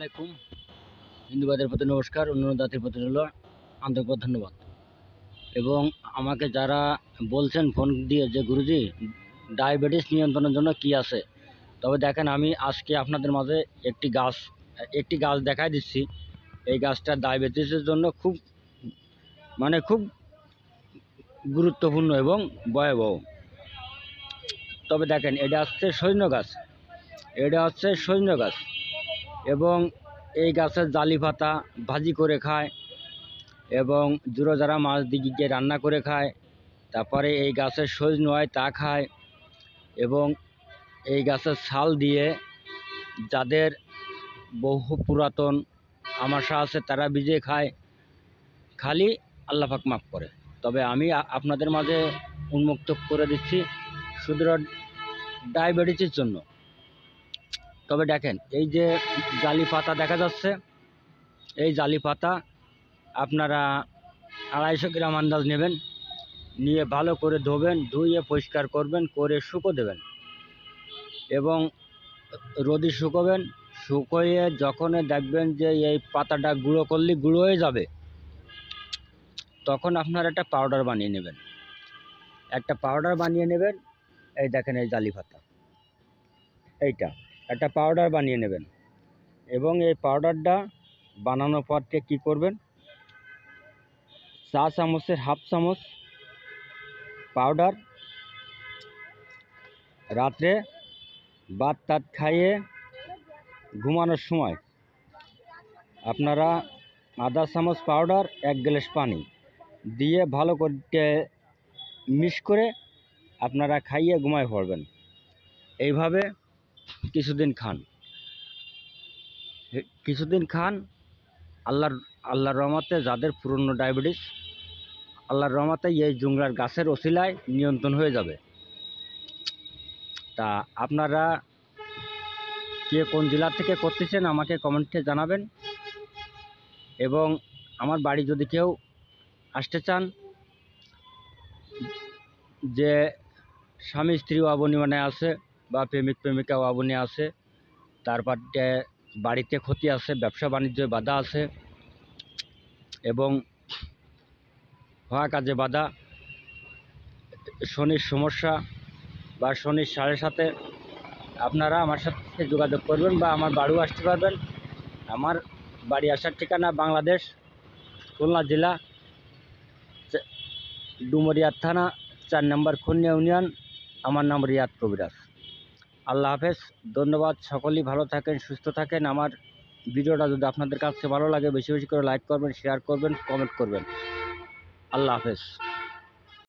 আলাইকুম। হিন্দুবাদের প্রতি নমস্কার অন্য জাতির প্রতি হলো আন্তরিক ধন্যবাদ। এবং আমাকে যারা বলছেন ফোন দিয়ে যে গুরুজি, ডায়াবেটিস নিয়ন্ত্রণের জন্য কি আছে? তবে দেখেন, আমি আজকে আপনাদের মাঝে একটি গাছ একটি গাছ দেখাই দিচ্ছি। এই গাছটা ডায়াবেটিসের জন্য খুব মানে খুব গুরুত্বপূর্ণ এবং ভয়াবহ। তবে দেখেন, এটা হচ্ছে সৈন্য গাছ। এটা হচ্ছে সৈন্য গাছ। এবং এই গাছের জালি পাতা ভাজি করে খায় এবং জুড়ো যারা মাছ দিকে রান্না করে খায়। তারপরে এই গাছের সজ হয় তা খায় এবং এই গাছের ছাল দিয়ে যাদের বহু পুরাতন আমাশা আছে তারা ভিজিয়ে খায়। খালি আল্লাপাক মাফ করে। তবে আমি আপনাদের মাঝে উন্মুক্ত করে দিচ্ছি শুধু ডায়াবেটিসের জন্য। তবে দেখেন, এই যে জালি পাতা দেখা যাচ্ছে, এই জালি পাতা আপনারা আড়াইশো গ্রাম আন্দাজ নেবেন, নিয়ে ভালো করে ধোবেন, ধুয়ে পরিষ্কার করবেন, করে শুকো দেবেন। এবং রোদি শুকোবেন, শুকোয়ে যখন দেখবেন যে এই পাতাটা গুঁড়ো করলে গুঁড়ো হয়ে যাবে, তখন আপনার একটা পাউডার বানিয়ে নেবেন। একটা পাউডার বানিয়ে নেবেন, এই দেখেন এই জালি পাতা। এইটা। একটা পাউডার বানিয়ে নেবেন। এবং এই পাউডারটা বানানোর পর থেকে কী করবেন? চা চামচের হাফ চামচ পাউডার রাত্রে বাদ তাত খাইয়ে ঘুমানোর সময় আপনারা আধা চামচ পাউডার এক গ্লাস পানি দিয়ে ভালো করে মিক্স করে আপনারা খাইয়ে ঘুমায় পড়বেন। এইভাবে কিছুদিন খান। কিছুদিন খান, আল্লাহর আল্লাহর রহমতে যাদের পুরনো ডায়াবেটিস, আল্লাহর রহমতে এই জুংলার গাছের ওসিলায় নিয়ন্ত্রণ হয়ে যাবে। তা আপনারা কে কোন জেলা থেকে করতেছেন আমাকে কমেন্টে জানাবেন। এবং আমার বাড়ি যদি কেউ আসতে চান, যে স্বামী স্ত্রী অবনিমানে আছে বা প্রেমিক প্রেমিকা অবনী আছে। তারপরে বাড়িতে ক্ষতি আছে, ব্যবসা বাণিজ্যে বাধা আছে এবং হওয়া কাজে বাধা। শনির সমস্যা বা শনির সাড়ে সাথে আপনারা আমার সাথে যোগাযোগ করবেন বা আমার বাড়িও আসতে পারবেন। আমার বাড়ি আসার ঠিকানা বাংলাদেশ, খুলনা জেলা, চা- ডুমরিয়া থানা, চার নম্বর খুলনা ইউনিয়ন। আমার নাম রিয়াদ কবিরাজ। আল্লাহ হাফেজ। ধন্যবাদ, সকলেই ভালো থাকেন, সুস্থ থাকেন। আমার ভিডিওটা যদি আপনাদের কাছে ভালো লাগে, বেশি বেশি করে লাইক করবেন শেয়ার করবেন কমেন্ট করবেন। আল্লাহ হাফেজ।